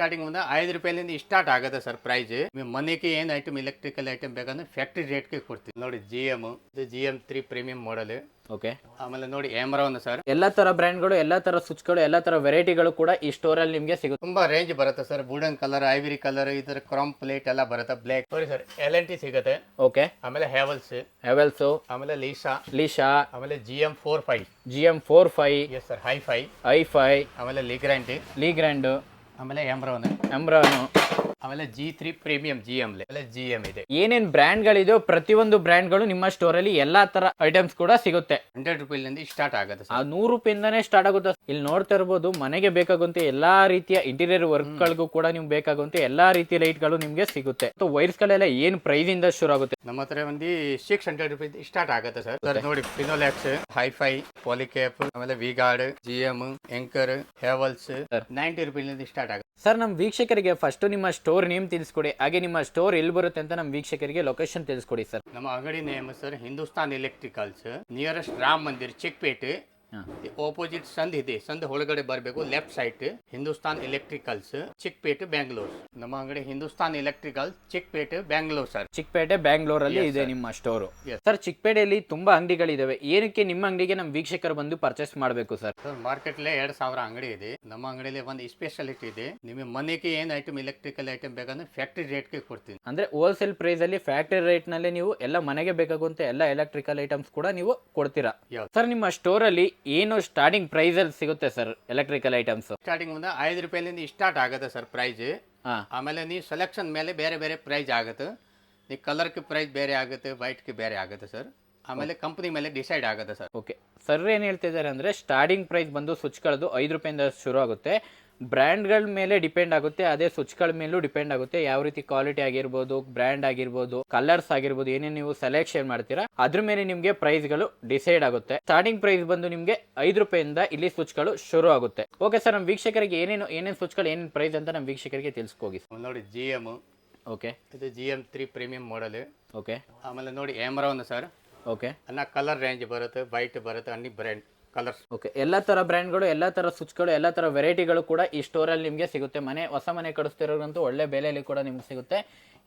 Starting ಒಂದು ಐದು ರೂಪಾಯಿಲಿಂದ ಸ್ಟಾರ್ಟ್ ಆಗುತ್ತೆ ಸರ್ ಪ್ರೈಸ್ ಮನೆಗೆ ಏನು ಐಟಮ್ ಎಲೆಕ್ಟ್ರಿಕಲ್ ಐಟಮ್ ಬೇಕಂದ್ರೆ ಫ್ಯಾಕ್ಟ್ರಿ ರೇಟ್ಗೆ ಕೊಡ್ತೀವಿ. ನೋಡಿ ಜಿ ಎಂ ಇದು G M three premium model okay ಆಮೇಲೆ ನೋಡಿ ಎಮ್ರಾನ್ ಸರ್ ಎಲ್ಲ ತರ ಬ್ರ್ಯಾಂಡ್ಗಳು ಎಲ್ಲ ತರ ಸ್ವಿಚ್ಗಳು ಎಲ್ಲ ತರ ವೆರೈಟಿಗಳು ಕೂಡ ಈ ಸ್ಟೋರ್ ಅಲ್ಲಿ ನಿಮಗೆ ಸಿಗುತ್ತೆ. ತುಂಬಾ ರೇಂಜ್ ಬರುತ್ತೆ sir wooden colour ivory colour ಇದರ ಕ್ರಾಮ್ ಪ್ಲೇಟ್ ಎಲ್ಲ ಬರುತ್ತೆ. ಬ್ಲಾಕ್ ಸರಿ ಸರ್ ಎಲ್ ಎನ್ ಟಿ ಸಿಗುತ್ತೆ. ಓಕೆ ಆಮೇಲೆ ಹೆವೆಲ್ಸ್ ಹೆವೆಲ್ಸ್ ಆಮೇಲೆ ಲೀಶಾ ಲೀಶಾ ಆಮೇಲೆ G M four five G M four five yes sir hi fi hi fi ಆಮೇಲೆ ಲಿಗ್ರಾಂಟಿ ಲೀ ಗ್ರ್ಯಾಂಡ್ ಆಮೇಲೆ ಎಂಬ್ರವನ್ ಎಮ್ರಾನು ಆಮೇಲೆ G three premium G M G M ಇದೆ. ಏನೇನ್ ಬ್ರ್ಯಾಂಡ್ಗಳಿದೆಯೋ ಪ್ರತಿಯೊಂದು ಬ್ರ್ಯಾಂಡ್ಗಳು ನಿಮ್ಮ ಸ್ಟೋರ್ ಅಲ್ಲಿ ಎಲ್ಲಾ ತರ ಐಟಮ್ಸ್ ಕೂಡ ಸಿಗುತ್ತೆ. ಹಂಡ್ರೆಡ್ ರುಪೀಲಿಂದ ಸ್ಟಾರ್ಟ್ ಆಗುತ್ತೆ ಆ ಸರ್ ನೂರು ರೂಪಾಯಿಂದಾನೇ ಸ್ಟಾರ್ಟ್ ಆಗುತ್ತೆ. ಇಲ್ಲಿ ನೋಡ್ತಾ ಇರ್ಬೋದು ಮನೆಗೆ ಬೇಕಾಗುವಂತೆ ಎಲ್ಲಾ ರೀತಿಯ ಇಂಟೀರಿಯರ್ ವರ್ಕ್ ಗಳಿಗೂ ಕೂಡ ನಿಮ್ಗೆ ಬೇಕಾಗುವಂತ ಎಲ್ಲಾ ರೀತಿಯ ಲೈಟ್ಗಳು ನಿಮ್ಗೆ ಸಿಗುತ್ತೆ. ವೈರ್ಸ್ ಗಳೆಲ್ಲ ಏನ್ ಪ್ರೈಸ್ ಇಂದ ಶುರು ಆಗುತ್ತೆ? ನಮ್ಮ ಹತ್ರ ಒಂದು ಸಿಕ್ಸ್ ಹಂಡ್ರೆಡ್ ರುಪೀಸ್ ಸ್ಟಾರ್ಟ್ ಆಗುತ್ತೆ ಸರ್. ಸರ್ ನೋಡಿ ಫಿನೋಲ್ಯಾಕ್ಸ್ ಹೈಫೈ ಪಾಲಿಕ್ಯಾಪ್ ಆಮೇಲೆ V Guard G M Anchor Havells. Ninety rupees start ಆಗುತ್ತೆ. ಸರ್ ನಮ್ಮ ವೀಕ್ಷಕರಿಗೆ ಫಸ್ಟ್ ನಿಮ್ಮ ಸ್ಟೋರ್ ನೇಮ್ ತಿಳಿಸ್ಕೊಡಿ. ಹಾಗೆ ನಿಮ್ಮ ಸ್ಟೋರ್ ಎಲ್ಲಿ ಬರುತ್ತೆ ಅಂತ ನಮ್ಮ ವೀಕ್ಷಕರಿಗೆ ಲೊಕೇಶನ್ ತಿಳಿಸ್ಕೊಡಿ ಸರ್. ನಮ್ಮ ಅಂಗಡಿ name sir Hindustan electricals nearest Ram Mandir Chickpet opposite ಸಂದ್ ಇದೆ. ಸಂದ್ ಒಳಗಡೆ ಬರಬೇಕು left side Hindustan electricals Chickpet Bangalore. ನಮ್ಮ ಅಂಗಡಿ ಹಿಂದೂಸ್ತಾನ್ ಎಲೆಕ್ಟ್ರಿಕಲ್ ಚಿಕ್ಪೇಟೆ ಬ್ಯಾಂಗ್ಳೂರ್ ಸರ್ ಚಿಕ್ಕಪೇಟೆ ಬ್ಯಾಂಗ್ಳೂರ್ ಅಲ್ಲಿ ಇದೆ ನಿಮ್ಮ ಸ್ಟೋರು. ಸರ್ ಚಿಕ್ಕಪೇಟೆಯಲ್ಲಿ ತುಂಬಾ ಅಂಗಡಿಗಳಿದಾವೆ. ಏನಕ್ಕೆ ನಿಮ್ಮ ಅಂಗಡಿಗೆ ನಮ್ಮ ವೀಕ್ಷಕರು ಬಂದು ಪರ್ಚೇಸ್ ಮಾಡಬೇಕು ಸರ್ ಸರ್ ಮಾರ್ಕೆಟ್ಲೆ ಎರಡ್ ಸಾವಿರ ಅಂಗಡಿ ಇದೆ. ನಮ್ಮ ಅಂಗಡಿಯಲ್ಲಿ ಒಂದು ಸ್ಪೆಷಾಲಿಟಿ ಇದೆ. ನಿಮಗೆ ಮನೆಗೆ ಏನ್ ಐಟಮ್ ಎಲೆಕ್ಟ್ರಿಕಲ್ ಐಟಮ್ ಬೇಕಂದ್ರೆ ಫ್ಯಾಕ್ಟ್ರಿ ರೇಟ್ಗೆ ಕೊಡ್ತೀನಿ. ಅಂದ್ರೆ ಹೋಲ್ಸೇಲ್ ಪ್ರೈಸ್ ಅಲ್ಲಿ ಫ್ಯಾಕ್ಟರಿ ರೇಟ್ನಲ್ಲಿ ನೀವು ಎಲ್ಲ ಮನೆಗೆ ಬೇಕಾಗುವಂತ ಎಲ್ಲ ಎಲೆಕ್ಟ್ರಿಕಲ್ ಐಟಮ್ಸ್ ಕೂಡ ನೀವು ಕೊಡ್ತೀರಾ? ಸರ್ ನಿಮ್ಮ ಸ್ಟೋರ್ ಅಲ್ಲಿ ಏನು ಸ್ಟಾರ್ಟಿಂಗ್ ಪ್ರೈಸ್ ಅಲ್ಲಿ ಸಿಗುತ್ತೆ ಸರ್ ಎಲೆಕ್ಟ್ರಿಕಲ್ ಐಟಮ್ಸ್ ಸ್ಟಾರ್ಟಿಂಗ್ ಮುಂದೆ ಐದು ರೂಪಾಯಿಲಿಂದ ಸ್ಟಾರ್ಟ್ ಆಗುತ್ತೆ ಸರ್ ಪ್ರೈಸ್ ಹಾ. ಆಮೇಲೆ ನೀವು ಸೆಲೆಕ್ಷನ್ ಮೇಲೆ ಬೇರೆ ಬೇರೆ ಪ್ರೈಸ್ ಆಗುತ್ತೆ. ನೀವು ಕಲರ್ಗೆ ಪ್ರೈಸ್ ಬೇರೆ ಆಗುತ್ತೆ ವೈಟ್ಗೆ ಬೇರೆ ಆಗುತ್ತೆ ಸರ್ ಆಮೇಲೆ ಕಂಪ್ನಿ ಮೇಲೆ ಡಿಸೈಡ್ ಆಗುತ್ತೆ ಸರ್ ಓಕೆ ಸರ್ ಏನು ಹೇಳ್ತಿದ್ದಾರೆ ಅಂದರೆ ಸ್ಟಾರ್ಟಿಂಗ್ ಪ್ರೈಸ್ ಬಂದು ಸ್ವಿಚ್ಗಳದ್ದು ಐದು ರೂಪಾಯಿಂದ ಶುರು ಆಗುತ್ತೆ. ಬ್ರ್ಯಾಂಡ್ಗಳ ಮೇಲೆ ಡಿಪೆಂಡ್ ಆಗುತ್ತೆ ಅದೇ ಸ್ವಿಚ್ಗಳ ಮೇಲೂ ಡಿಪೆಂಡ್ ಆಗುತ್ತೆ. ಯಾವ ರೀತಿ ಕ್ವಾಲಿಟಿ ಆಗಿರ್ಬೋದು ಬ್ರ್ಯಾಂಡ್ ಆಗಿರ್ಬೋದು ಕಲರ್ಸ್ ಆಗಿರ್ಬೋದು ಏನೇನು ನೀವು ಸೆಲೆಕ್ಷನ್ ಮಾಡ್ತೀರಾ ಅದ್ರ ಮೇಲೆ ನಿಮಗೆ ಪ್ರೈಸ್ಗಳು ಡಿಸೈಡ್ ಆಗುತ್ತೆ. ಸ್ಟಾರ್ಟಿಂಗ್ ಪ್ರೈಸ್ ಬಂದು ನಿಮಗೆ ಐದು ರೂಪಾಯಿಂದ ಇಲ್ಲಿ ಸ್ವಿಚ್ಗಳು ಶುರು ಆಗುತ್ತೆ. ಓಕೆ ಸರ್ ನಮ್ಮ ವೀಕ್ಷಕರಿಗೆ ಏನೇನು ಏನೇನು ಸ್ವಿಚ್ಗಳು ಏನೇನು ಪ್ರೈಸ್ ಅಂತ ನಮ್ಮ ವೀಕ್ಷಕರಿಗೆ ತಿಳಿಸ್ಕೋಗಿ ನೋಡಿ ಜಿ ಎಂ ಓಕೆ. ಇದು G M three premium model okay. ಆಮೇಲೆ ನೋಡಿ ಒಂದು ಸರ್. ಓಕೆ. ಅನ್ನ ಕಲರ್ ರೇಂಜ್ ಬರುತ್ತೆ ವೈಟ್ ಬರುತ್ತೆ ಅನ್ನಿ ಬ್ರ್ಯಾಂಡ್ ಕಲರ್ಸ್ ಓಕೆ ಎಲ್ಲ ಥರ ಬ್ರ್ಯಾಂಡ್ಗಳು ಎಲ್ಲ ಥರ ಸ್ವಿಚ್ಗಳು ಎಲ್ಲ ಥರ ವೆರೈಟಿಗಳು ಕೂಡ ಈ ಸ್ಟೋರಲ್ಲಿ ನಿಮಗೆ ಸಿಗುತ್ತೆ. ಮನೆ ಹೊಸ ಮನೆ ಕಡಿಸ್ತಿರೋರಂತೂ ಒಳ್ಳೆ ಬೆಲೆಯಲ್ಲಿ ಕೂಡ ನಿಮ್ಗೆ ಸಿಗುತ್ತೆ.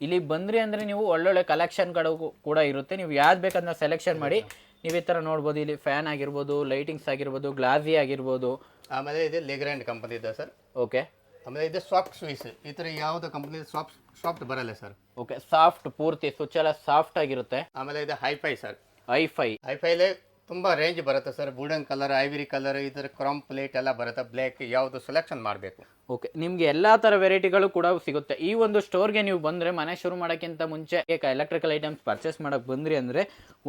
ಇಲ್ಲಿ ಬಂದ್ರಿ ಅಂದರೆ ನೀವು ಒಳ್ಳೊಳ್ಳೆ ಕಲೆಕ್ಷನ್ಗಳು ಕೂಡ ಇರುತ್ತೆ. ನೀವು ಯಾವ್ದು ಬೇಕಂದ್ರೆ ಸೆಲೆಕ್ಷನ್ ಮಾಡಿ ನೀವು ಈ ಥರ ನೋಡ್ಬೋದು. ಇಲ್ಲಿ ಫ್ಯಾನ್ ಆಗಿರ್ಬೋದು ಲೈಟಿಂಗ್ಸ್ ಆಗಿರ್ಬೋದು ಗ್ಲಾಸಿ ಆಗಿರ್ಬೋದು. ಆಮೇಲೆ ಇದು ಲೆಗ್ರ್ಯಾಂಡ್ ಕಂಪನಿ ಇದೆ ಸರ್. ಓಕೆ ಆಮೇಲೆ ಇದು ಸಾಫ್ಟ್ ಸ್ವಿಸ್ ಈ ಥರ ಯಾವ್ದು ಕಂಪನಿ ಸಾಫ್ಟ್ ಸಾಫ್ಟ್ ಬರಲ್ಲ ಸರ್. ಓಕೆ ಸಾಫ್ಟ್ ಪೂರ್ತಿ ಸ್ವಿಚ್ ಎಲ್ಲ ಸಾಫ್ಟ್ ಆಗಿರುತ್ತೆ. ಆಮೇಲೆ ಇದು hi fi sir. Hi fi fi ಹೈಫೈಲೆ ತುಂಬ ರೇಂಜ್ ಬರುತ್ತೆ sir wooden colour ivory colour ಇದರ ಕ್ರಾಮ್ ಪ್ಲೇಟ್ ಎಲ್ಲ ಬರುತ್ತೆ. ಬ್ಲ್ಯಾಕ್ ಯಾವುದು ಸೆಲೆಕ್ಷನ್ ಮಾಡಬೇಕು. ಓಕೆ ನಿಮ್ಗೆ ಎಲ್ಲಾ ತರ ವೆರೈಟಿಗಳು ಕೂಡ ಸಿಗುತ್ತೆ. ಈ ಒಂದು ಸ್ಟೋರ್ಗೆ ನೀವು ಬಂದ್ರೆ ಮನೆ ಶುರು ಮಾಡೋಕ್ಕಿಂತ ಮುಂಚೆ ಎಲೆಕ್ಟ್ರಿಕಲ್ ಐಟಮ್ಸ್ ಪರ್ಚೇಸ್ ಮಾಡೋಕ್ಕೆ ಬಂದ್ರಿ ಅಂದ್ರೆ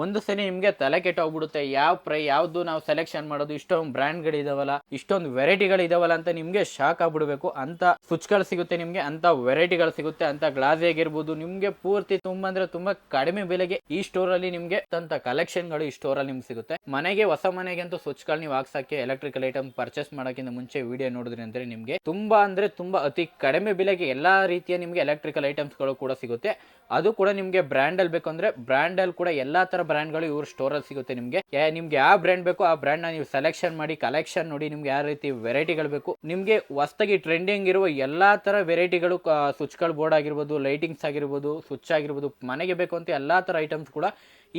ಒಂದು ಸರಿ ನಿಮ್ಗೆ ತಲೆ ಕೆಟ್ಟೋಗ್ಬಿಡುತ್ತೆ. ಯಾವ ಪ್ರೈ, ಯಾವ್ದು ನಾವು ಸೆಲೆಕ್ಷನ್ ಮಾಡೋದು, ಇಷ್ಟೊಂದು ಬ್ರ್ಯಾಂಡ್ಗಳಿದಾವಲ್ಲ ಇಷ್ಟೊಂದು ವೆರೈಟಿಗಳಿದಾವಲ್ಲ ಅಂತ ನಿಮ್ಗೆ ಶಾಕ್ ಆಗ್ಬಿಡಬೇಕು. ಅಂತ ಸ್ವಿಚ್ಗಳು ಸಿಗುತ್ತೆ ನಿಮ್ಗೆ, ಅಂತ ವೆರೈಟಿಗಳು ಸಿಗುತ್ತೆ, ಅಂತ ಗ್ಲಾಸ್ ಆಗಿರ್ಬೋದು ನಿಮ್ಗೆ ಪೂರ್ತಿ ತುಂಬಾ ಅಂದ್ರೆ ತುಂಬಾ ಕಡಿಮೆ ಬೆಲೆಗೆ ಈ ಸ್ಟೋರ್ ಅಲ್ಲಿ ನಿಮ್ಗೆ ಅಂತ ಕಲೆಕ್ಷನ್ಗಳು ಈ ಸ್ಟೋರ್ ಅಲ್ಲಿ ನಿಮ್ಗೆ ಸಿಗುತ್ತೆ. ಮನೆಗೆ, ಹೊಸ ಮನೆಗಂತೂ ಸ್ವಿಚ್ಗಳು ನೀವು ಹಾಕ್ಸಕ್ಕೆ ಎಲೆಕ್ಟ್ರಿಕಲ್ ಐಟಮ್ ಪರ್ಚೇಸ್ ಮಾಡೋಕ್ಕಿಂತ ಮುಂಚೆ ವಿಡಿಯೋ ನೋಡಿದ್ರಿ ಅಂದ್ರೆ ನಿಮ್ಗೆ. ತುಂಬಾ ಅಂದ್ರೆ ತುಂಬಾ ಅತಿ ಕಡಿಮೆ ಬೆಲೆಗೆ ಎಲ್ಲಾ ರೀತಿಯ ನಿಮ್ಗೆ ಎಲೆಕ್ಟ್ರಿಕಲ್ ಐಟಮ್ಸ್ಗಳು ಕೂಡ ಸಿಗುತ್ತೆ. ಅದು ಕೂಡ ನಿಮ್ಗೆ ಬ್ರ್ಯಾಂಡ್ ಅಲ್ಲಿ ಬೇಕು ಅಂದ್ರೆ ಬ್ರ್ಯಾಂಡ್ ಅಲ್ಲಿ ಕೂಡ ಎಲ್ಲಾ ತರ ಬ್ರ್ಯಾಂಡ್ಗಳು ಇವ್ರ ಸ್ಟೋರ್ ಅಲ್ಲಿ ಸಿಗುತ್ತೆ ನಿಮ್ಗೆ. ನಿಮಗೆ ಯಾವ ಬ್ರ್ಯಾಂಡ್ ಬೇಕು ಆ ಬ್ರ್ಯಾಂಡ್ನ ನೀವು ಸೆಲೆಕ್ಷನ್ ಮಾಡಿ ಕಲೆಕ್ಷನ್ ನೋಡಿ ನಿಮ್ಗೆ ಯಾವ ರೀತಿ ವೆರೈಟಿಗಳು ಬೇಕು. ನಿಮ್ಗೆ ಹೊಸದಾಗಿ ಟ್ರೆಂಡಿಂಗ್ ಇರುವ ಎಲ್ಲಾ ತರ ವೆರೈಟಿಗಳು ಸ್ವಿಚ್ಗಳು ಬೋರ್ಡ್ ಆಗಿರ್ಬೋದು ಲೈಟಿಂಗ್ಸ್ ಆಗಿರ್ಬೋದು ಸ್ವಿಚ್ ಆಗಿರ್ಬೋದು, ಮನೆಗೆ ಬೇಕು ಅಂತ ಎಲ್ಲಾ ತರ ಐಟಮ್ಸ್ ಕೂಡ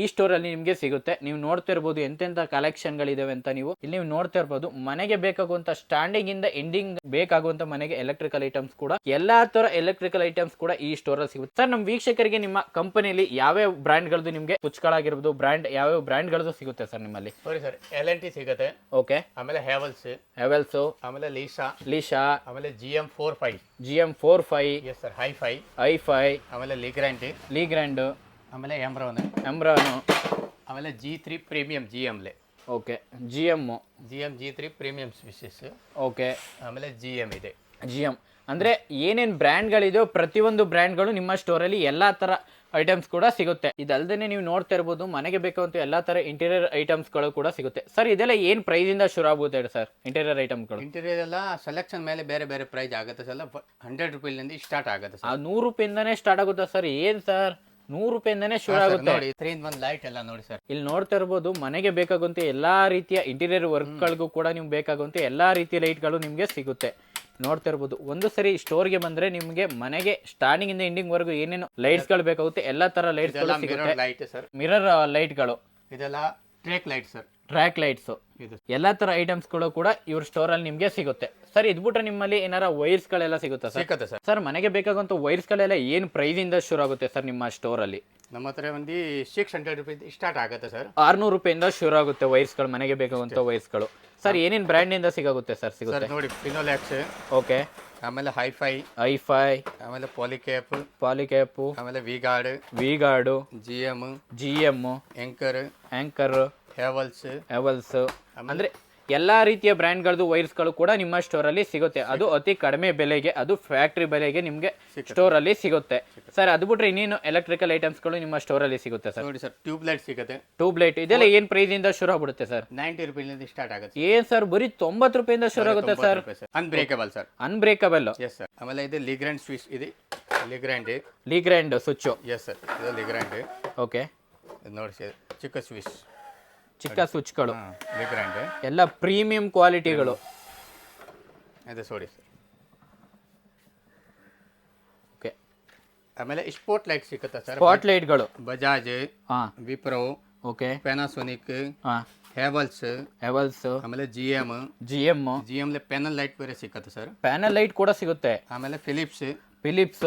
ಈ ಸ್ಟೋರ್ ಅಲ್ಲಿ ನಿಮ್ಗೆ ಸಿಗುತ್ತೆ. ನೀವು ನೋಡ್ತಾ ಇರ್ಬೋದು ಎಂತೆಂತ ಕಲೆಕ್ಷನ್ಗಳಿದಾವೆ ಅಂತ ನೀವು. ಇಲ್ಲಿ ನೀವು ನೋಡ್ತಾ ಇರ್ಬೋದು ಮನೆಗೆ ಬೇಕಾಗುವಂತ ಸ್ಟ್ಯಾಂಡಿಂಗ್ ಇಂದ ಎಂಡಿಂಗ್ ಬೇಕಾಗುವಂತ ಮನೆಗೆ ಎಲೆಕ್ಟ್ರಿಕಲ್ ಐಟಮ್ಸ್ ಕೂಡ. ಎಲ್ಲಾ ತರ ಎಲೆಕ್ಟ್ರಿಕಲ್ ಐಟಮ್ಸ್ ಕೂಡ ಈ ಸ್ಟೋರ್ ಅಲ್ಲಿ ಸಿಗುತ್ತೆ. ಸರ್ ನಮ್ಮ ವೀಕ್ಷಕರಿಗೆ ನಿಮ್ಮ ಕಂಪನಿಯಲ್ಲಿ ಯಾವ್ಯಾವ ಬ್ರ್ಯಾಂಡ್ಗಳದ್ದು ನಿಮ್ಗೆ ಸ್ವಿಚ್ಗಳಾಗಿರ್ಬೋದು ಬ್ರ್ಯಾಂಡ್ ಯಾವ್ಯಾವ ಬ್ರ್ಯಾಂಡ್ಗಳದ್ದು ಸಿಗುತ್ತೆ ಸರ್ ನಿಮ್ಮಲ್ಲಿ? Sorry sir L N T ಸಿಗುತ್ತೆ. ಓಕೆ ಆಮೇಲೆ ಹೆವೆಲ್ಸ್ ಹೆವೆಲ್ಸ್ ಆಮೇಲೆ ಲೀಶಾ ಲೀಶಾ ಆಮೇಲೆ G M four five G M four five yes sir hi fi hi fi ಆಮೇಲೆ ಲೀ ಗ್ರ್ಯಾಂಡ್ ಆಮೇಲೆ ಎಮ್ರಾನ್ ಎಮ್ರಾನು ಆಮೇಲೆ G three premium G ಎಮ್ಲೆ okay G M G M G three premium species okay. ಆಮೇಲೆ G M ಇದೆ. G M ಅಂದರೆ ಏನೇನು ಬ್ರ್ಯಾಂಡ್ಗಳಿದೆಯೋ ಪ್ರತಿಯೊಂದು ಬ್ರ್ಯಾಂಡ್ಗಳು ನಿಮ್ಮ ಸ್ಟೋರಲ್ಲಿ ಎಲ್ಲ ಥರ ಐಟಮ್ಸ್ ಕೂಡ ಸಿಗುತ್ತೆ. ಇದಲ್ಲದೆ ನೀವು ನೋಡ್ತಾ ಇರ್ಬೋದು ಮನೆಗೆ ಬೇಕಂತೂ ಎಲ್ಲ ಥರ ಇಂಟೀರಿಯರ್ ಐಟಮ್ಸ್ಗಳು ಕೂಡ ಸಿಗುತ್ತೆ. ಸರ್ ಇದೆಲ್ಲ ಏನು ಪ್ರೈಸಿಂದ ಶುರು ಆಗುತ್ತೆ ಸರ್ ಇಂಟೀರಿಯರ್ ಐಟಮ್ಗಳು ಇಂಟೀರಿಯರ್ ಎಲ್ಲ ಸೆಲೆಕ್ಷನ್ ಮೇಲೆ ಬೇರೆ ಬೇರೆ ಪ್ರೈಸ್ ಆಗುತ್ತೆ ಸರ್ ಹಂಡ್ರೆಡ್ ರುಪೀಲಿಂದ ಸ್ಟಾರ್ಟ್ ಆಗುತ್ತೆ ಆ ಸರ್ ನೂರು ರೂಪಾಯಿಂದನೇ ಸ್ಟಾರ್ಟ್ ಆಗುತ್ತಾ ಸರ್ ಏನು ಸರ್ ನೂರು ರೂಪಾಯಿಂದನೇ ಶುರು ಆಗುತ್ತೆ. ನೋಡಿ ಲೈಟ್ ಎಲ್ಲ ನೋಡಿ ಸರ್. ಇಲ್ಲಿ ನೋಡ್ತಾ ಇರ್ಬೋದು ಮನೆಗೆ ಬೇಕಾಗುವಂತೆ ಎಲ್ಲಾ ರೀತಿಯ ಇಂಟೀರಿಯರ್ ವರ್ಕ್ ಗಳಿಗೂ ಕೂಡ ನಿಮ್ಗೆ ಬೇಕಾಗುವಂತ ಎಲ್ಲಾ ರೀತಿಯ ಲೈಟ್ಗಳು ನಿಮ್ಗೆ ಸಿಗುತ್ತೆ. ನೋಡ್ತಾ ಇರ್ಬೋದು ಒಂದು ಸರಿ ಸ್ಟೋರ್ಗೆ ಬಂದ್ರೆ ನಿಮಗೆ ಮನೆಗೆ ಸ್ಟಾರ್ಟಿಂಗ್ ಇಂದ ಎಂಡಿಂಗ್ ವರೆಗೂ ಏನೇನು ಲೈಟ್ಸ್ಗಳು ಬೇಕಾಗುತ್ತೆ ಎಲ್ಲಾ ತರ ಲೈಟ್ಸ್ಗಳು ಸಿಗುತ್ತೆ. ಮಿರರ್ ಲೈಟ್ ಸರ್ ಮಿರರ್ ಲೈಟ್ಗಳು ಇದೆಲ್ಲ track light sir. Track lights ಎಲ್ಲಾ ತರ ಐಟಮ್ಸ್ಗಳು ಕೂಡ ಇವ್ರ ಸ್ಟೋರ್ ಅಲ್ಲಿ ನಿಮ್ಗೆ ಸಿಗುತ್ತೆ. ಸರ್ ಇದ್ಬಿಟ್ರೆ ನಿಮ್ಮಲ್ಲಿ ಏನಾರ ವೈರ್ಸ್ ಗಳೆಲ್ಲ ಸಿಗುತ್ತಾ ಸರ್? ಸಿಕ್ಕತ್ತೆ ಸರ್. ಸರ್ ಮನೆಗೆ ಬೇಕಾಗುವಂತ ವೈರ್ಸ್ ಗಳೆಲ್ಲ ಏನ್ ಪ್ರೈಸ್ ಇಂದ ಶುರು ಆಗುತ್ತೆ ಸರ್ ನಿಮ್ಮ ಸ್ಟೋರ್ ಅಲ್ಲಿ? ನಮ್ಮ ಹತ್ರ ಒಂದು ಸಿಕ್ಸ್ ಹಂಡ್ರೆಡ್ ರುಪೀಸ್ ಸ್ಟಾರ್ಟ್ ಆಗುತ್ತೆ ಸರ್. ಆರ್ನೂರು ರೂಪಾಯಿಂದ ಶುರು ಆಗುತ್ತೆ ವೈರ್ಸ್ಗಳು ಮನೆಗೆ ಬೇಕಾಗುವಂತ ವೈರ್ಸ್ಗಳು. ಸರ್ ಏನೇನ್ ಬ್ರ್ಯಾಂಡ್ ಇಂದ ಸಿಗುತ್ತೆ ಸರ್ ಸರ್ ಸಿಗುತ್ತೆ? ನೋಡಿ ಫಿನೋಲ್ಯಾಕ್ಸ್ ಓಕೆ. ಆಮೇಲೆ ಹೈಫೈ ಫೈ ಆಮೇಲೆ ಪಾಲಿಕ್ಯಾಪ್ ಪಾಲಿಕ್ಯಾಪು ಆಮೇಲೆ V Guard V Guard G M G M Anchor Anchor Havells Havells ಅಂದ್ರೆ ಎಲ್ಲಾ ರೀತಿಯ ಬ್ರ್ಯಾಂಡ್ಗಳದ್ದು ವೈರ್ಸ್ಗಳು ಕೂಡ ನಿಮ್ಮ ಸ್ಟೋರ್ ಅಲ್ಲಿ ಸಿಗುತ್ತೆ. ಅದು ಅತಿ ಕಡಿಮೆ ಬೆಲೆಗೆ ಅದು ಫ್ಯಾಕ್ಟ್ರಿ ಬೆಲೆಗೆ ನಿಮಗೆ ಸ್ಟೋರ್ ಅಲ್ಲಿ ಸಿಗುತ್ತೆ. ಸರ್ ಅದು ಬಿಟ್ರೆ ಇನ್ನೇನು ಎಲೆಕ್ಟ್ರಿಕಲ್ ಐಟಮ್ಸ್ಗಳು ನಿಮ್ಮ ಸ್ಟೋರ್ ಅಲ್ಲಿ ಸಿಗುತ್ತೆ ಸರ್? ನೋಡಿ ಸರ್ ಟ್ಯೂಬ್ ಲೈಟ್ ಸಿಗುತ್ತೆ. ಟ್ಯೂಬ್ ಲೈಟ್ ಇದೆಲ್ಲ ಏನ್ ಪ್ರೈಸ್ ಇಂದ ಶುರು ಆಗ್ಬಿಡುತ್ತೆ ಸರ್? ನೈಂಟಿ ರುಪೀಸಿಂದ ಸ್ಟಾರ್ಟ್ ಆಗುತ್ತೆ. ಏನ್ ಸರ್ ಬರೀ ತೊಂಬತ್ತು ರೂಪಾಯಿಂದ ಶುರು ಆಗುತ್ತೆ sir? Unbreakable sir. Unbreakable yes sir ಆಮೇಲೆ ಇದು ಲಿಗ್ರ್ಯಾಂಡ್ ಸ್ವಿಚ್ ಇದೆ. Legrand Legrand switch yes sir ಇದು ಲಿಗ್ರ್ಯಾಂಡ್ ಓಕೆ ನೋಡಿ ಸರ್ ಚಿಕ್ಕ ಸ್ವಿಚ್ ಚಿಕ್ಕ ಸ್ವಿಚ್ಗಳು ಎಲ್ಲ ಪ್ರೀಮಿಯಂ ಕ್ವಾಲಿಟಿಗಳು ಇದು ಸೋಡಿ ಸರ್. ಓಕೆ. ಆಮೇಲೆ ಸ್ಪಾಟ್ ಲೈಟ್ ಸಿಗುತ್ತೆ ಸರ್? ಸ್ಪಾಟ್ ಲೈಟ್ಗಳು ಬಜಾಜ್ ಹಾ. Wipro okay. ಪ್ಯಾನಾಸೋನಿಕ್ ಹಾ. ಹೆವಲ್ಸ್ ಆಮೇಲೆ G M G M G M panel light ಬೇರೆ ಸಿಕ್ಕತ್ತೆ ಸರ್? ಪ್ಯಾನಲ್ ಲೈಟ್ ಕೂಡ ಸಿಗುತ್ತೆ. ಆಮೇಲೆ ಫಿಲಿಪ್ಸ್ ಫಿಲಿಪ್ಸ್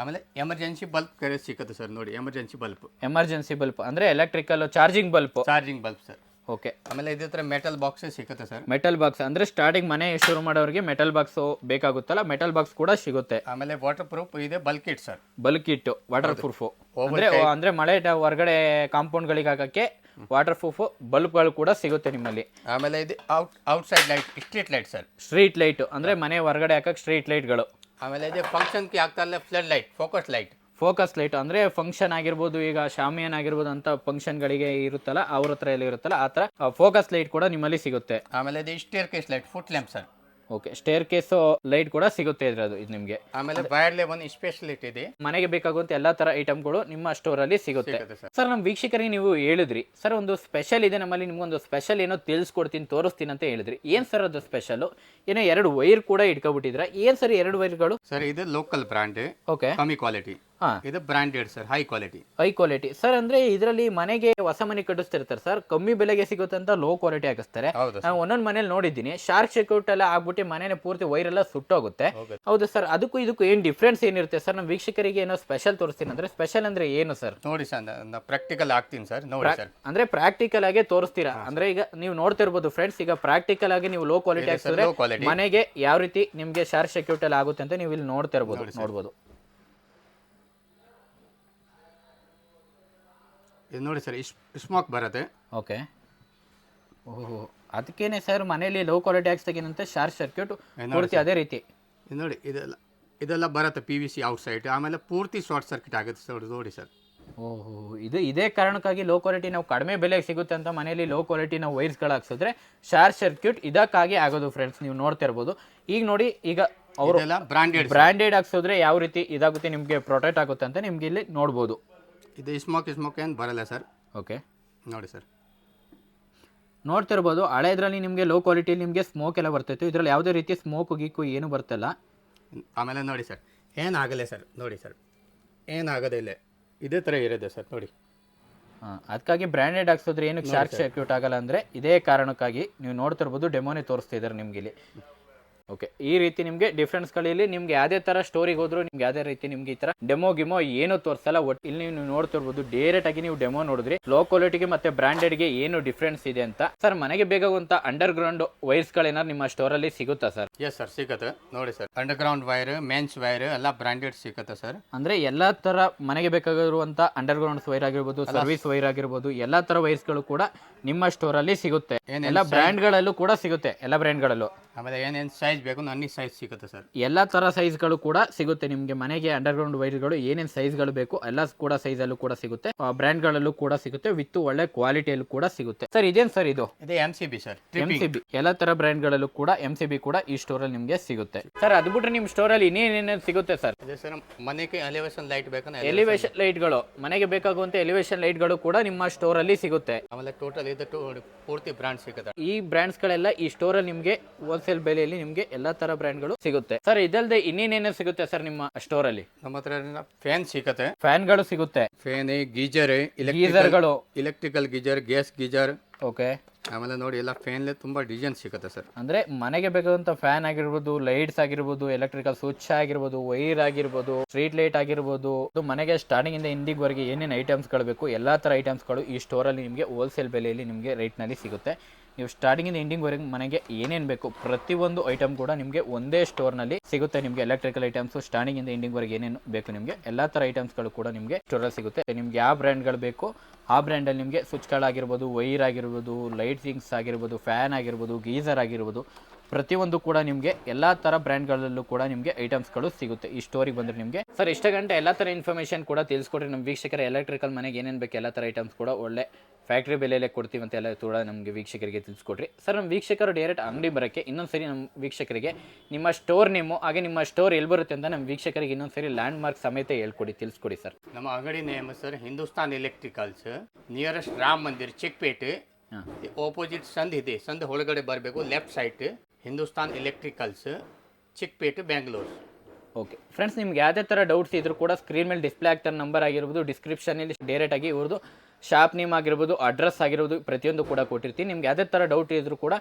ಆಮೇಲೆ ಎಮರ್ಜೆನ್ಸಿ ಬಲ್ಬ್ ಬೇರೆ ಸಿಕ್ಕತ್ತೆ ಸರ್ ನೋಡಿ ಎಮರ್ಜೆನ್ಸಿ ಬಲ್ಬ್ ಎಮರ್ಜೆನ್ಸಿ ಬಲ್ಬ್ ಅಂದ್ರೆ electrical charging bulb charging bulb sir. Okay. ಆಮೇಲೆ ಇದ್ರ ಹತ್ರ ಮೆಟಲ್ ಬಾಕ್ಸ್ ಸಿಗುತ್ತೆ ಸರ್. ಮೆಟಲ್ ಬಾಕ್ಸ್ ಅಂದ್ರೆ ಸ್ಟಾರ್ಟಿಂಗ್ ಮನೆ ಶುರು ಮಾಡೋರಿಗೆ ಮೆಟಲ್ ಬಾಕ್ಸ್ ಬೇಕಾಗುತ್ತಲ್ಲ ಮೆಟಲ್ ಬಾಕ್ಸ್ ಕೂಡ ಸಿಗುತ್ತೆ. ಆಮೇಲೆ ವಾಟರ್ ಪ್ರೂಫ್ ಇದೆ ಬಲ್ಕ್ ಇಟ್ ಸರ್. ಬಲ್ಕ್ ಇಟ್ಟು ವಾಟರ್ ಪ್ರೂಫ್ ಅಂದ್ರೆ ಅಂದ್ರೆ ಮಳೆ ಹೊರಗಡೆ ಕಾಂಪೌಂಡ್ ಗಳಿಗೆ ಹಾಕಕ್ಕೆ ವಾಟರ್ ಪ್ರೂಫ್ ಬಲ್ಬ್ಗಳು ಕೂಡ ಸಿಗುತ್ತೆ ನಿಮ್ಮಲ್ಲಿ. ಆಮೇಲೆ ಇದು out outside light street light sir. Street light ಅಂದ್ರೆ ಮನೆ ಹೊರಗಡೆ ಹಾಕಕ್ಕೆ ಸ್ಟ್ರೀಟ್ ಲೈಟ್ಗಳು ಆಮೇಲೆ ಇದು ಫಂಕ್ಷನ್ಗೆ ಆಗ್ತಾ ಇಲ್ಲ flood light focus light focus light ಅಂದ್ರೆ ಫಂಕ್ಷನ್ ಆಗಿರ್ಬೋದು ಈಗ ಶಾಮಿಯನ್ ಆಗಿರ್ಬೋದು ಅಂತ ಫಂಕ್ಷನ್ ಗಳಿಗೆ ಇರುತ್ತಲ್ಲ ಅವ್ರ ಹತ್ರ ಎಲ್ಲ ಇರುತ್ತಲ್ಲ ಆ ಥರ ಫೋಕಸ್ ಲೈಟ್ ಕೂಡ ನಿಮ್ಮಲ್ಲಿ ಸಿಗುತ್ತೆ. ಆಮೇಲೆ ಇದೆ staircase light foot lamp sir okay staircase light ಕೂಡ ಸಿಗುತ್ತೆ ಇದ್ರದ್ದು ಇದು ನಿಮಗೆ. ಆಮೇಲೆ ಬಯರ್ಲೆ ಒಂದು ಸ್ಪೆಷಲಿಟಿ ಇದೆ. ಮನೆಗೆ ಬೇಕಾಗುವಂತ ಎಲ್ಲಾ ತರ ಐಟಮ್ಗಳು ನಿಮ್ಮ ಸ್ಟೋರ್ ಅಲ್ಲಿ ಸಿಗುತ್ತೆ. ಸರ್ ನಮ್ ನಮ್ಮ ವೀಕ್ಷಕರಿಗೆ ನೀವು ಹೇಳಿದ್ರಿ. ಸರ್ ಒಂದು ಸ್ಪೆಷಲ್ ಇದೆ ನಮ್ಮಲ್ಲಿ ನಿಮ್ಗೊಂದು ಸ್ಪೆಷಲ್ ಏನೋ ತಿಳಿಸ್ಕೊಡ್ತೀನಿ ತೋರಿಸ್ತೀನಿ ಅಂತ ಹೇಳಿದ್ರಿ. ಏನ್ ಸರ್ ಅದು ಸ್ಪೆಷಲ್ ಏನೋ ಎರಡು ವೈರ್ ಕೂಡ ಇಟ್ಕೊಬಿಟ್ಟಿದ್ರ ಏನ್ ಸರ್ ಎರಡು ವೈರ್ಗಳು ಸರ್ ಇದು ಲೋಕಲ್ ಬ್ರಾಂಡ್ ಓಕೆ ಕಮ್ಮಿ ಕ್ವಾಲಿಟಿ ಇದು branded sir high quality high quality sir ಅಂದ್ರೆ ಇದರಲ್ಲಿ ಮನೆಗೆ ಹೊಸ ಮನೆ ಕಟ್ಟಿಸ್ತಿರ್ತಾರೆ ಸರ್ ಕಮ್ಮಿ ಬೆಲೆಗೆ ಸಿಗುತ್ತೆ ಅಂತ ಲೋ ಕ್ವಾಲಿಟಿ ಹಾಕಿಸ್ತಾರೆ. ನಾನು ಒಂದೊಂದು ಮನೇಲಿ ನೋಡಿದ್ದೀನಿ. ಶಾರ್ಕ್ ಸರ್ಕ್ಯೂಟ್ ಎಲ್ಲ ಆಗ್ಬಿಟ್ಟು ಮನೆನೇ ಪೂರ್ತಿ ವೈರ್ ಎಲ್ಲ ಸುಟ್ಟೋಗುತ್ತೆ. ಹೋಗುತ್ತೆ. ಹೌದು ಸರ್ ಅದಕ್ಕೂ ಇದಕ್ಕೂ ಏನ್ ಡಿಫ್ರೆನ್ಸ್ ಏನಿರುತ್ತೆ? ಸರ್ ನಮ್ಮ ವೀಕ್ಷಕರಿಗೆ ಏನೋ ಸ್ಪೆಷಲ್ ತೋರಿಸ್ತೀನಿ ಅಂದ್ರೆ ಸ್ಪೆಷಲ್ ಅಂದ್ರೆ ಏನು ಸರ್ ನೋಡಿ ಸರ್ ಪ್ರಾಕ್ಟಿಕಲ್ ಆಗ್ತೀನಿ ಸರ್ ನೋಡಿ ಸರ್ ಅಂದ್ರೆ ಪ್ರಾಕ್ಟಿಕಲ್ ಆಗಿ ತೋರಿಸ್ತೀರಾ? ಅಂದ್ರೆ ಈಗ ನೀವು ನೋಡ್ತಿರ್ಬೋದು ಫ್ರೆಂಡ್ಸ್ ಈಗ ಪ್ರಾಕ್ಟಿಕಲ್ ಆಗಿ ನೀವು ಲೋ ಕ್ವಾಲಿಟಿ ಹಾಕ್ಸಿದ್ರೆ ಮನೆಗೆ ಯಾವ ರೀತಿ ನಿಮ್ಗೆ ಶಾರ್ಕ್ ಸರ್ಕ್ಯೂಟ್ ಎಲ್ಲ ಆಗುತ್ತೆ ಅಂತ ನೀವು ಇಲ್ಲಿ ನೋಡ್ತಾ ಇರ್ಬೋದು ನೋಡ್ಬೋದು. ಇದು ನೋಡಿ ಸರ್ ಸ್ಮೋಕ್ ಬರುತ್ತೆ. ಓಕೆ. ಓಹೋ ಅದಕ್ಕೇನೆ ಸರ್ ಮನೇಲಿ ಲೋ ಕ್ವಾಲಿಟಿ ಹಾಕ್ಸ್ದಾಗೇನಂತೆ ಶಾರ್ಟ್ ಸರ್ಕ್ಯೂಟ್ ಪೂರ್ತಿ ಅದೇ ರೀತಿ. ಇದು ನೋಡಿ ಇದೆಲ್ಲ ಇದೆಲ್ಲ ಬರುತ್ತೆ P V C outside ಆಮೇಲೆ ಪೂರ್ತಿ ಶಾರ್ಟ್ ಸರ್ಕ್ಯೂಟ್ ಆಗುತ್ತೆ ಸರ್ ನೋಡಿ ಸರ್. ಓಹೋ ಇದು ಇದೇ ಕಾರಣಕ್ಕಾಗಿ ಲೋ ಕ್ವಾಲಿಟಿ ನಾವು ಕಡಿಮೆ ಬೆಲೆಗೆ ಸಿಗುತ್ತೆ ಅಂತ ಮನೇಲಿ ಲೋ ಕ್ವಾಲಿಟಿ ನಾವು ವೈರ್ಸ್ಗಳು ಹಾಕ್ಸಿದ್ರೆ ಶಾರ್ಟ್ ಸರ್ಕ್ಯೂಟ್ ಇದಕ್ಕಾಗಿ ಆಗೋದು ಫ್ರೆಂಡ್ಸ್ ನೀವು ನೋಡ್ತಾ ಇರ್ಬೋದು. ಈಗ ನೋಡಿ ಈಗ ಅವರು ಬ್ರ್ಯಾಂಡೆಡ್ ಬ್ರಾಂಡೆಡ್ ಬ್ರ್ಯಾಂಡೆಡ್ ಹಾಕ್ಸಿದ್ರೆ ಯಾವ ರೀತಿ ಇದಾಗುತ್ತೆ ನಿಮಗೆ ಪ್ರೊಟೆಕ್ಟ್ ಆಗುತ್ತೆ ಅಂತ ನಿಮ್ಗೆ ಇಲ್ಲಿ ನೋಡ್ಬೋದು. ಇದು ಸ್ಮೋಕ್ ಸ್ಮೋಕ್ ಏನು ಬರಲ್ಲ ಸರ್ ಓಕೆ ನೋಡಿ ಸರ್ ನೋಡ್ತಿರ್ಬೋದು ಹಳೆದ್ರಲ್ಲಿ ನಿಮಗೆ ಲೋ ಕ್ವಾಲಿಟಿ ನಿಮಗೆ ಸ್ಮೋಕ್ ಎಲ್ಲ ಬರ್ತಿತ್ತು ಇದರಲ್ಲಿ ಯಾವುದೇ ರೀತಿ ಸ್ಮೋಕ್ ಗೀಕು ಏನು ಬರ್ತಿಲ್ಲ. ಆಮೇಲೆ ನೋಡಿ ಸರ್ ಏನಾಗಲ್ಲ ಸರ್ ನೋಡಿ ಸರ್ ಏನಾಗೋದಿಲ್ಲ ಇದೇ ಥರ ಇರೋದೆ ಸರ್ ನೋಡಿ. ಹಾಂ ಅದಕ್ಕಾಗಿ ಬ್ರ್ಯಾಂಡೆಡ್ ಹಾಕ್ಸಿದ್ರೆ ಏನಕ್ಕೆ ಶಾರ್ಕ್ ಸರ್ಕ್ಯೂಟ್ ಆಗಲ್ಲ ಅಂದರೆ ಇದೇ ಕಾರಣಕ್ಕಾಗಿ ನೀವು ನೋಡ್ತಿರ್ಬೋದು ಡೆಮೋನೇ ತೋರಿಸ್ತಿದ್ದಾರೆ ನಿಮ್ಗೆ ಇಲ್ಲಿ. ಓಕೆ ಈ ರೀತಿ ನಿಮಗೆ ಡಿಫ್ರೆನ್ಸ್ಗಳಲ್ಲಿ ನಿಮ್ಗೆ ಯಾವುದೇ ತರ ಸ್ಟೋರಿಗೆ ಹೋದ್ರು ನಿಮ್ಗೆ ಯಾವುದೇ ರೀತಿ ನಿಮ್ಗೆ ಈ ತರ ಡೆಮೋ ಗಿಮೋ ಏನು ತೋರಿಸಲ್ಲ ಒಟ್ಟು ಇಲ್ಲಿ ನೀವು ನೋಡ್ತಿರ್ಬೋದು ಡೈರೆಕ್ಟ್ ಆಗಿ ನೀವು ಡೆಮೋ ನೋಡಿದ್ರಿ. ಲೋ ಕ್ವಾಲಿಟಿಗೆ ಮತ್ತೆ ಬ್ರ್ಯಾಂಡೆಡ್ಗೆ ಏನು ಡಿಫ್ರೆನ್ಸ್ ಇದೆ ಅಂತ. ಸರ್ ಮನೆಗೆ ಬೇಕಾಗುವಂತ ಅಂಡರ್ ಗ್ರೌಂಡ್ ವೈರ್ಸ್ಗಳೇನಾದ್ರು ನಿಮ್ಮ ಸ್ಟೋರ್ ಅಲ್ಲಿ ಸಿಗುತ್ತಾ ಸರ್ ಎಸ್ ಸರ್ ಸಿಗುತ್ತೆ. ನೋಡಿ sir underground wire mains wire ಎಲ್ಲ ಬ್ರಾಂಡೆಡ್ ಸಿಗುತ್ತೆ ಸರ್ ಅಂದ್ರೆ ಎಲ್ಲಾ ತರ ಮನೆಗೆ ಬೇಕಾಗಿರುವಂತ ಅಂಡರ್ ಗ್ರೌಂಡ್ ವೈರ್ ಆಗಿರ್ಬೋದು ಸರ್ವಿಸ್ ವೈರ್ ಆಗಿರ್ಬೋದು ಎಲ್ಲಾ ತರ ವೈರ್ಸ್ಗಳು ಕೂಡ ನಿಮ್ಮ ಸ್ಟೋರ್ ಅಲ್ಲಿ ಸಿಗುತ್ತೆ. ಎಲ್ಲ ಬ್ರ್ಯಾಂಡ್ಗಳಲ್ಲೂ ಕೂಡ ಸಿಗುತ್ತೆ ಎಲ್ಲ ಬ್ರ್ಯಾಂಡ್ಗಳಲ್ಲೂ ಆಮೇಲೆ ಏನೇನು ಸೈಜ್ ಬೇಕು ಅನ್ನಿ ಸೈಜ್ ಸಿಗುತ್ತೆ ಸರ್. ಎಲ್ಲಾ ಥರ ಸೈಜ್ಗಳು ಕೂಡ ಸಿಗುತ್ತೆ. ನಿಮಗೆ ಮನೆಗೆ ಅಂಡರ್ ಗ್ರೌಂಡ್ ವೈರ್ಗಳು ಏನೇನು ಸೈಜ್ಗಳು ಬೇಕು ಎಲ್ಲ ಕೂಡ ಸೈಜಲ್ಲೂ ಕೂಡ ಸಿಗುತ್ತೆ. ಬ್ರ್ಯಾಂಡ್ಗಳಲ್ಲೂ ಕೂಡ ಸಿಗುತ್ತೆ. ವಿತ್ ಒಳ್ಳೆ ಕ್ವಾಲಿಟಿಯಲ್ಲೂ ಕೂಡ ಸಿಗುತ್ತೆ. ಸರ್ ಇದೇನು ಸರ್ ಇದು? ಇದು M C B sir. M C B ಎಲ್ಲ ಥರ ಬ್ರ್ಯಾಂಡ್ಗಳಲ್ಲೂ ಕೂಡ ಎಂ ಸಿ ಬಿ ಕೂಡ ಈ ಸ್ಟೋರ್ ಅಲ್ಲಿ ನಿಮಗೆ ಸಿಗುತ್ತೆ. ಸರ್ ಅದು ಬಿಟ್ರೆ ನಿಮ್ಮ ಸ್ಟೋರ್ ಅಲ್ಲಿ ಇನ್ನೇನೇನೇನು ಸಿಗುತ್ತೆ ಸರ್? ಸರ್ ಮನೆಗೆ ಎಲಿವೇಶನ್ ಲೈಟ್ ಬೇಕಂದ್ರೆ ಎಲಿವೇಶನ್ ಲೈಟ್ಗಳು ಮನೆಗೆ ಬೇಕಾಗುವಂತ ಎಲಿವೇಶನ್ ಲೈಟ್ಗಳು ಕೂಡ ನಿಮ್ಮ ಸ್ಟೋರ್ ಅಲ್ಲಿ ಸಿಗುತ್ತೆ. ಆಮೇಲೆ ಟೋಟಲ್ ಇದು ಟು- ಪೂರ್ತಿ ಬ್ರ್ಯಾಂಡ್ ಸಿಗುತ್ತೆ. ಈ ಬ್ರ್ಯಾಂಡ್ಸ್ಗಳೆಲ್ಲ ಈ ಸ್ಟೋರಲ್ಲಿ ನಿಮಗೆ ಹೋಲ್ಸೇಲ್ ಹೋಲ್ಸೇಲ್ ಬೆಲೆಯಲ್ಲಿ ನಿಮಗೆ ಎಲ್ಲಾ ತರ ಬ್ರ್ಯಾಂಡ್ಗಳು ಸಿಗುತ್ತೆ. ಸರ್ ಇದಲ್ಲದೆ ಇನ್ನೇನೇನು ಸಿಗುತ್ತೆ ಸರ್ ನಿಮ್ಮ ಸ್ಟೋರ್ ಅಲ್ಲಿ ನಮ್ಮ ಹತ್ರ ಫ್ಯಾನ್ ಸಿಗುತ್ತೆ. ಫ್ಯಾನ್ಗಳು ಸಿಗುತ್ತೆ. Fan ಗೀಜರ್ಗಳು electrical geyser gas geyser. Okay. ಆಮೇಲೆ ನೋಡಿ ಎಲ್ಲ ಫ್ಯಾನ್ ತುಂಬಾ ಡಿಸೈನ್ ಸಿಗುತ್ತೆ ಸರ್. ಅಂದ್ರೆ ಮನೆಗೆ ಬೇಕಾದಂತ ಫ್ಯಾನ್ ಆಗಿರ್ಬೋದು ಲೈಟ್ಸ್ ಆಗಿರ್ಬೋದು ಎಲೆಕ್ಟ್ರಿಕಲ್ ಸ್ವಿಚ್ ಆಗಿರ್ಬೋದು ವೈರ್ ಆಗಿರ್ಬೋದು ಸ್ಟ್ರೀಟ್ ಲೈಟ್ ಆಗಿರ್ಬೋದು ಮನೆಗೆ ಸ್ಟಾರ್ಟಿಂಗ್ ಇಂದ ಎಂಡಿಂಗ್ ವರೆಗೆ ಏನೇನು ಐಟಮ್ಸ್ಗಳು ಬೇಕು ಎಲ್ಲಾ ತರ ಐಟಮ್ಸ್ಗಳು ಈ ಸ್ಟೋರ್ ಅಲ್ಲಿ ನಿಮಗೆ ಹೋಲ್ಸೇಲ್ ಬೆಲೆಯಲ್ಲಿ ನಿಮಗೆ ರೇಟ್ನಲ್ಲಿ ಸಿಗುತ್ತೆ. ನೀವು ಸ್ಟಾರ್ಟಿಂಗಿಂದ ಎಂಡಿಂಗ್ವರೆಗೆ ಎಂಡಿಂಗ್ ವರೆಗೆ ಮನೆಗೆ ಏನೇನು ಬೇಕು ಪ್ರತಿಯೊಂದು ಐಟಮ್ ಕೂಡ ನಿಮಗೆ ಒಂದೇ ಸ್ಟೋರ್ನಲ್ಲಿ ಸಿಗುತ್ತೆ. ನಿಮಗೆ ಎಲೆಕ್ಟ್ರಿಕಲ್ ಐಟಮ್ಸ್ ಸ್ಟಾರ್ಟಿಂಗಿಂದ ಎಂಡಿಂಗ್ ವರೆಗೆ ಏನೇನು ಬೇಕು ನಿಮಗೆ ಎಲ್ಲ ತರ ಐಟಮ್ಸ್ಗಳು ಕೂಡ ನಿಮಗೆ ಸ್ಟೋರಲ್ಲಿ ಸಿಗುತ್ತೆ. ನಿಮ್ಗೆ ಯಾವ ಬ್ರ್ಯಾಂಡ್ಗಳು ಬೇಕು, ಆ ಬ್ರ್ಯಾಂಡಲ್ಲಿ ನಿಮಗೆ ಸ್ವಿಚ್ಗಳಾಗಿರ್ಬೋದು ವೈರ್ ಆಗಿರ್ಬೋದು ಲೈಟ್ಸಿಂಗ್ಸ್ ಆಗಿರ್ಬೋದು ಫ್ಯಾನ್ ಆಗಿರ್ಬೋದು ಗೀಸರ್ ಆಗಿರ್ಬೋದು. ಪ್ರತಿಯೊಂದು ಕೂಡ ನಿಮಗೆ ಎಲ್ಲ ಥರ ಬ್ರ್ಯಾಂಡ್ಗಳಲ್ಲೂ ಕೂಡ ನಿಮಗೆ ಐಟಮ್ಸ್ಗಳು ಸಿಗುತ್ತೆ. ಈ ಸ್ಟೋರಿಗೆ ಬಂದರೆ ನಿಮಗೆ. ಸರ್ ಇಷ್ಟ ಗಂಟೆ ಎಲ್ಲ ಥರ ಇನ್ಫಾರ್ಮೇಷನ್ ಕೂಡ ತಿಳಿಸ್ಕೊಡ್ರಿ. ನಮ್ಮ ವೀಕ್ಷಕರ ಎಲೆಕ್ಟ್ರಿಕಲ್ ಮನೆಗೆ ಏನೇನು ಬೇಕು ಎಲ್ಲ ಥರ ಐಟಮ್ಸ್ ಕೂಡ ಒಳ್ಳೆ ಫ್ಯಾಕ್ಟ್ರಿ ಬೆಲೆಯಲ್ಲೇ ಕೊಡ್ತೀವಿ ಅಂತ ಎಲ್ಲ ಕೂಡ ನಮಗೆ ವೀಕ್ಷಕರಿಗೆ ತಿಳಿಸ್ಕೊಡ್ರಿ. ಸರ್ ನಮ್ಮ ವೀಕ್ಷಕರು ಡೈರೆಕ್ಟ್ ಅಂಗಡಿ ಬರೋಕ್ಕೆ ಇನ್ನೊಂದು ಸರಿ ನಮ್ಮ ವೀಕ್ಷಕರಿಗೆ ನಿಮ್ಮ ಸ್ಟೋರ್ ನೇಮು ಹಾಗೆ ನಿಮ್ಮ ಸ್ಟೋರ್ ಎಲ್ಲಿ ಬರುತ್ತೆ ಅಂತ ನಮ್ಮ ವೀಕ್ಷಕರಿಗೆ ಇನ್ನೊಂದು ಸರಿ ಲ್ಯಾಂಡ್ ಮಾರ್ಕ್ ಸಮೇತ ಹೇಳ್ಕೊಡಿ ತಿಳಿಸ್ಕೊಡಿ ಸರ್. ನಮ್ಮ ಅಂಗಡಿ name sir Hindustan electricals nearest Ram Mandir Chickpet opposite ಸಂದ್ ಇದೆ. ಸಂದ್ ಒಳಗಡೆ ಬರಬೇಕು left side Hindustan electricals Chickpet Bangalore okay friends ನಿಮ್ಗೆ ಯಾವುದೇ ಥರ ಡೌಟ್ಸ್ ಇದ್ರೂ ಕೂಡ ಸ್ಕ್ರೀನ್ ಮೇಲೆ ಡಿಸ್ಪ್ಲೇ ಆಗ್ತಾರೆ ನಂಬರ್ ಆಗಿರ್ಬೋದು ಡಿಸ್ಕ್ರಿಪ್ಷನಲ್ಲಿ ಡೈರೆಕ್ಟ್ ಆಗಿ ಇವ್ರದ್ದು ಶಾಪ್ ನೇಮ್ ಆಗಿರ್ಬೋದು, ಅಡ್ರೆಸ್ ಆಗಿರ್ಬೋದು, ಪ್ರತಿಯೊಂದು ಕೂಡ ಕೊಟ್ಟಿರ್ತೀನಿ. ನಿಮ್ಗೆ ಯಾವುದೇ ಥರ ಡೌಟ್ ಇದ್ದರೂ ಕೂಡ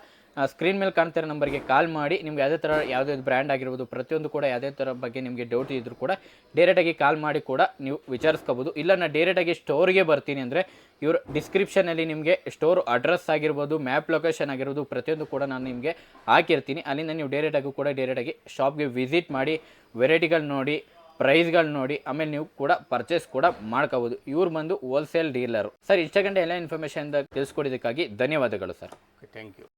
ಸ್ಕ್ರೀನ್ ಮೇಲೆ ಕಾಣ್ತಿರೋ ನಂಬರ್ಗೆ ಕಾಲ್ ಮಾಡಿ, ನಿಮ್ಗೆ ಯಾವುದೇ ಥರ ಯಾವುದೇ ಬ್ರ್ಯಾಂಡ್ ಆಗಿರ್ಬೋದು, ಪ್ರತಿಯೊಂದು ಕೂಡ ಯಾವುದೇ ಥರ ಬಗ್ಗೆ ನಿಮಗೆ ಡೌಟ್ ಇದ್ದರೂ ಕೂಡ ಡೈರೆಕ್ಟಾಗಿ ಕಾಲ್ ಮಾಡಿ ಕೂಡ ನೀವು ವಿಚಾರಿಸ್ಕೋಬೋದು. ಇಲ್ಲ ನಾನು ಡೈರೆಕ್ಟಾಗಿ ಸ್ಟೋರ್ಗೆ ಬರ್ತೀನಿ ಅಂದರೆ, ಇವ್ರ ಡಿಸ್ಕ್ರಿಪ್ಷನಲ್ಲಿ ನಿಮಗೆ ಸ್ಟೋರ್ ಅಡ್ರೆಸ್ ಆಗಿರ್ಬೋದು ಮ್ಯಾಪ್ ಲೊಕೇಶನ್ ಆಗಿರ್ಬೋದು, ಪ್ರತಿಯೊಂದು ಕೂಡ ನಾನು ನಿಮಗೆ ಹಾಕಿರ್ತೀನಿ. ಅಲ್ಲಿಂದ ನೀವು ಡೈರೆಕ್ಟಾಗೂ ಕೂಡ ಡೈರೆಕ್ಟಾಗಿ ಶಾಪ್ಗೆ ವಿಸಿಟ್ ಮಾಡಿ ವೆರೈಟಿಗಳು ನೋಡಿ ಪ್ರೈಸ್ಗಳು ನೋಡಿ, ಆಮೇಲೆ ನೀವು ಕೂಡ ಪರ್ಚೇಸ್ ಕೂಡ ಮಾಡ್ಕೋಬೋದು. ಇವ್ರು ಬಂದು ಹೋಲ್ಸೇಲ್ ಡೀಲರು ಸರ್ ಇಷ್ಟ ಗಂಟೆ ಎಲ್ಲ ಇನ್ಫಾರ್ಮೇಷನ್ ತಿಳಿಸ್ಕೊಡೋದಕ್ಕಾಗಿ ಧನ್ಯವಾದಗಳು ಸರ್. Thank you